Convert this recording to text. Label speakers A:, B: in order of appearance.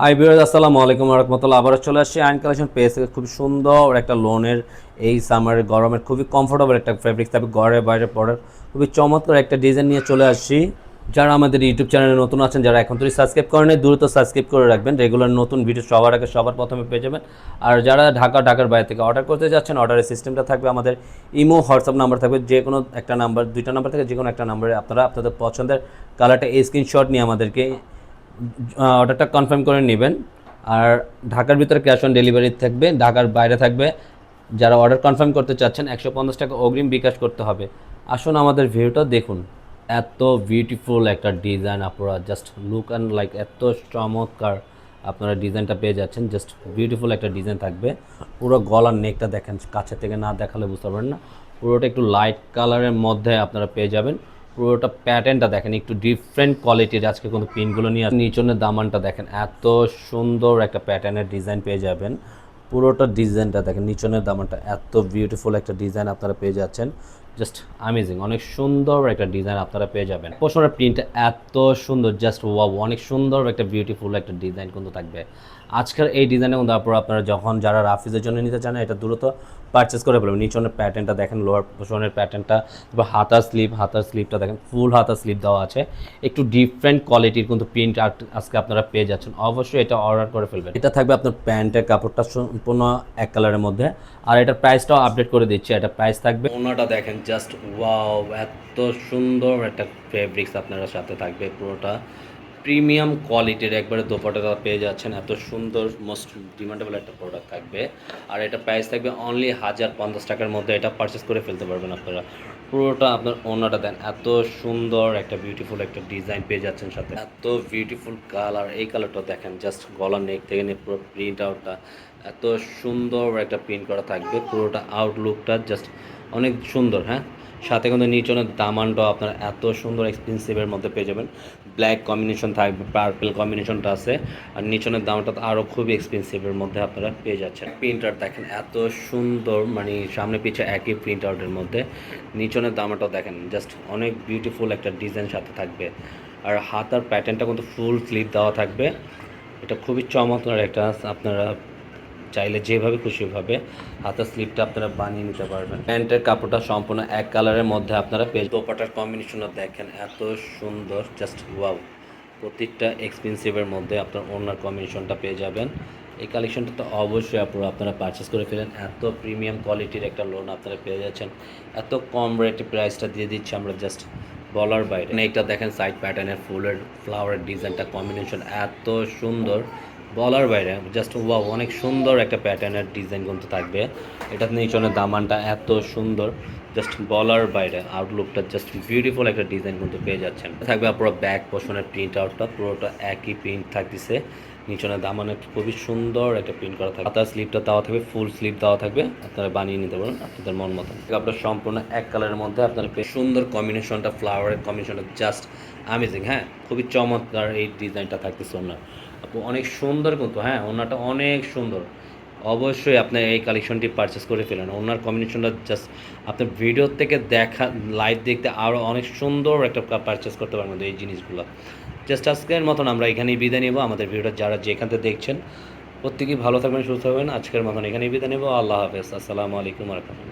A: High বিরাজ আসসালামু আলাইকুম রহমতুল্লাহ। আবার চলে আসছি আইন কালেকশন পেজ থেকে খুব সুন্দর একটা লোনের এই সামারের গরমের খুবই কমফোর্টেবল একটা ফেব্রিক থাকবে ঘরে বাইরে পড়ার খুবই চমৎকার একটা ডিজাইন নিয়ে চলে আসছি। যারা আমাদের ইউটিউব চ্যানেলে নতুন আছেন, যারা এখন তুই সাবস্ক্রাইব করেন দ্রুত সাবস্ক্রাইব করে রাখবেন। রেগুলার নতুন ভিডিও সবার আগে সবার প্রথমে পেয়ে যাবেন। আর যারা ঢাকা, ঢাকার বাইরে থেকে অর্ডার করতে যাচ্ছেন অর্ডারের সিস্টেমটা থাকবে আমাদের ইমো হোয়াটসঅ্যাপ নাম্বার থাকবে, যে কোনো একটা নাম্বার দুইটা নাম্বার থেকে যে কোনো একটা নাম্বারে আপনারা, আপনাদের পছন্দের কালারটা স্ক্রিনশট নিয়ে আমাদেরকে অর্ডারটা কনফার্ম করে নেবেন। আর ঢাকার ভিতরে ক্যাশ অন ডেলিভারি থাকবে, ঢাকার বাইরে থাকবে। যারা অর্ডার কনফার্ম করতে চাচ্ছেন, একশো পঞ্চাশ টাকা অগ্রিম বিকাশ করতে হবে। আসুন আমাদের ভিডিওটা দেখুন। এত বিউটিফুল একটা ডিজাইন আপনারা জাস্ট লুক অ্যান্ড লাইক এত চমৎকার আপনারা ডিজাইনটা পেয়ে যাচ্ছেন। জাস্ট বিউটিফুল একটা ডিজাইন থাকবে। পুরো গলার নেকটা দেখেন, কাছে থেকে না দেখালে বুঝতে পারবেন না। পুরোটা একটু লাইট কালারের মধ্যে আপনারা পেয়ে যাবেন। পুরোটা প্যাটার্নটা দেখেন, একটু ডিফারেন্ট কোয়ালিটির আজকে কোনো পিনগুলো নিয়ে। নিচনের দামানটা দেখেন, এত সুন্দর একটা প্যাটার্নের ডিজাইন পেয়ে যাবেন পুরোটা ডিজাইনটা দেখেন, নিচনের দামানটা, এত বিউটিফুল একটা ডিজাইন আপনারা পেয়ে যাচ্ছেন জাস্ট অ্যামেজিং অনেক সুন্দর একটা ডিজাইন আপনারা পেয়ে যাবেন। পোষণের প্রিন্ট এত সুন্দর জাস্ট ওয়াও অনেক সুন্দর একটা বিউটিফুল একটা ডিজাইন কিন্তু থাকবে। আজকের এই ডিজাইনের মধ্যে আপনারা আপনারা যখন যারা রাফিজের জন্য নিতে চান, এটা দ্রুত পারচেস করে ফেলবেন। নিচনের প্যাটার্নটা দেখেন লোয়ার পোষণের প্যাটার্নটা বা হাতার স্লিপ হাতার স্লিপটা দেখেন ফুল হাতার স্লিপ দেওয়া আছে। একটু ডিফারেন্ট কোয়ালিটির কিন্তু প্রিন্ট আজকে আপনারা পেয়ে যাচ্ছেন। অবশ্যই এটা অর্ডার করে ফেলবেন। এটা থাকবে আপনার প্যান্টের কাপড়টা সম্পূর্ণ এক কালারের মধ্যে। আর এটার প্রাইসটাও আপডেট করে দিচ্ছি। এটা প্রাইস থাকবে ওনাটা দেখেন জাস্ট ওয়াও এত সুন্দর একটা ফেব্রিক্স আপনার সাথে থাকবে পুরোটা। প্রিমিয়াম কোয়ালিটির একবারে দোপাটাটা পেয়ে যাচ্ছেন। এত সুন্দর মোস্ট ডিমান্ডেবল একটা প্রোডাক্ট থাকবে। আর এটা প্রাইস থাকবে অনলি হাজার পঞ্চাশ টাকার মধ্যে। এটা পারচেস করে ফেলতে পারবেন আপনারা। পুরোটা আপনার ওনাটা দেন। এত সুন্দর একটা বিউটিফুল একটা ডিজাইন পেয়ে যাচ্ছেন সাথে। এত বিউটিফুল কালার এই কালারটা দেখেন জাস্ট গলার নেক থেকে নিয়ে পুরো প্রিন্ট আউটটা এত সুন্দর একটা প্রিন্ট করা থাকবে। পুরোটা আউটলুকটা জাস্ট অনেক সুন্দর হ্যাঁ? সাথে কিন্তু নিচনের দামানটাও আপনারা এত সুন্দর এক্সপেন্সিভের মধ্যে পেয়ে যাবেন। ব্ল্যাক কম্বিনেশন থাকবে পার্পেল কম্বিনেশনটা আছে। আর নিচনের দামটা আরও খুবই এক্সপেন্সিভের মধ্যে আপনারা পেয়ে যাচ্ছেন। প্রিন্টার দেখেন, এত সুন্দর মানে সামনে পিছে একই প্রিন্ট আউটের মধ্যে। নিচনের দামটাও দেখেন জাস্ট অনেক বিউটিফুল একটা ডিজাইন সাথে থাকবে। আর হাতার প্যাটার্নটা কিন্তু ফুল স্লিভ দেওয়া থাকবে। এটা খুবই চমৎকার একটা আপনারা চাইলে যেভাবে খুশিভাবে হাতের স্লিপটা আপনারা বানিয়ে নিতে পারবেন। প্যান্টের কাপড়টা সম্পূর্ণ এক কালারের মধ্যে আপনারা পেয়ে দোপাটার কম্বিনেশনটা দেখেন, এত সুন্দর জাস্ট ওয়াও প্রত্যেকটা এক্সপেন্সিভের মধ্যে আপনার ওনার কম্বিনেশনটা পেয়ে যাবেন। এই কালেকশনটা তো অবশ্যই আপনারা আপনারা পারচেস করে ফেলেন। এত প্রিমিয়াম কোয়ালিটির একটা লোন আপনারা পেয়ে যাচ্ছেন। এত কম রেটে প্রাইসটা দিয়ে দিচ্ছি আমরা জাস্ট বলার বাইরে। এইটা দেখেন সাইড প্যাটার্নের ফুলের ফ্লাওয়ারের ডিজাইনটা কম্বিনেশন এত সুন্দর। বলার বাইরে জাস্ট ওয়াও অনেক সুন্দর একটা প্যাটার্নের ডিজাইন কিন্তু থাকবে। এটা নিচনের দামানটা এত সুন্দর জাস্ট বলার বাইরে আউটলুকটা জাস্ট বিউটিফুল একটা ডিজাইন কিন্তু পেয়ে যাচ্ছেন। থাকবে পুরো ব্যাক পোষণের প্রিন্ট আউটটা পুরোটা একই প্রিন্ট থাকতেছে। নিচনের দামানে খুবই সুন্দর একটা প্রিন্ট করা থাকবে। হাতার স্লিপটা দেওয়া থাকবে ফুল স্লিপ দেওয়া থাকবে। আপনারা বানিয়ে নিতে পারেন আপনাদের মন মতন আপনার সম্পূর্ণ এক কালারের মধ্যে আপনার সুন্দর কম্বিনেশনটা ফ্লাওয়ারের কম্বিনেশনটা জাস্ট আমেজিং হ্যাঁ? খুবই চমৎকার এই ডিজাইনটা থাকতেছে ওনার। অনেক সুন্দর কিন্তু হ্যাঁ ওনাটা অনেক সুন্দর। অবশ্যই আপনি এই কালেকশনটি পারচেস করে ফেলেন। ওনার কম্বিনেশনটা জাস্ট আপনার ভিডিও থেকে দেখা লাইভ দেখতে আরও অনেক সুন্দর একটা পারচেস করতে পারবেন এই জিনিসগুলো। জাস্ট আজকের মতন আমরা এখানেই বিদায় নেব। আমাদের ভিডিওটা যারা যেখান থেকে দেখছেন, প্রত্যেকেই ভালো থাকবেন, সুস্থ থাকবেন। আজকের মতন এখানেই বিদায় নেব। আল্লাহ হাফেজ। আসসালামু আলাইকুম রহমতুল্লাহ।